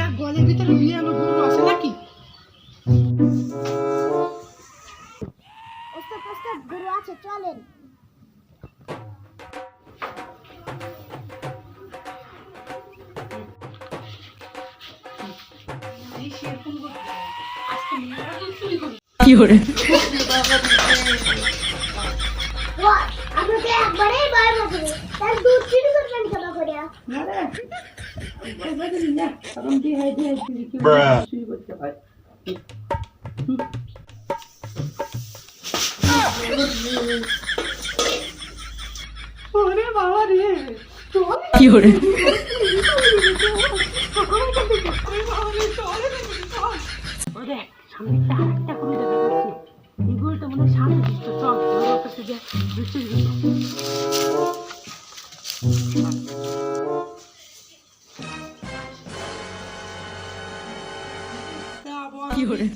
এটা গোলের ভিতরে মিলিয়ে আমার গরু আসে নাকি? চলেন। কি হরে কি ওরে সামনে একটা আরেকটা করে দেখা যাচ্ছে এই গরুটা মনে হয় সামনে। 有人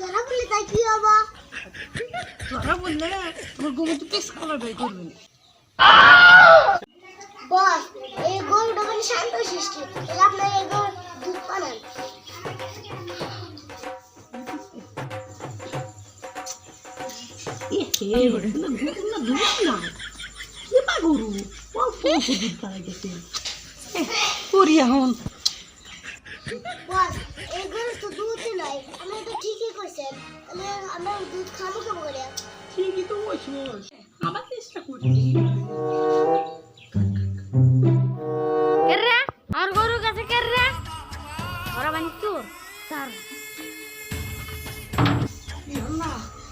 ，ধরা বললে তাই কি হব ধরা পড়লে আমার গোমর তো কেস কালার বের করবে বস এই গরুটা মানে শান্ত সৃষ্টি আপনার গরু অল্প অল্প দুধ পাড়াই গেছে করি এখন ঠিকই তো আবার চেষ্টা করি কেরে আমার গরুর কাছে কেরে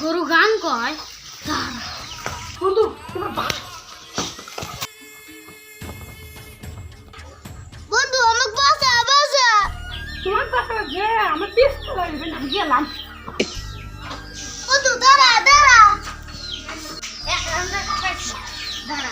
গরু গান কয়? বন্ধু বন্ধু আমাকে বাসা বাসা তোমার বাসা যে আমার পিস্তল লাগবে না গেলাম। বন্ধু দাঁড়া দাঁড়া। দাঁড়া।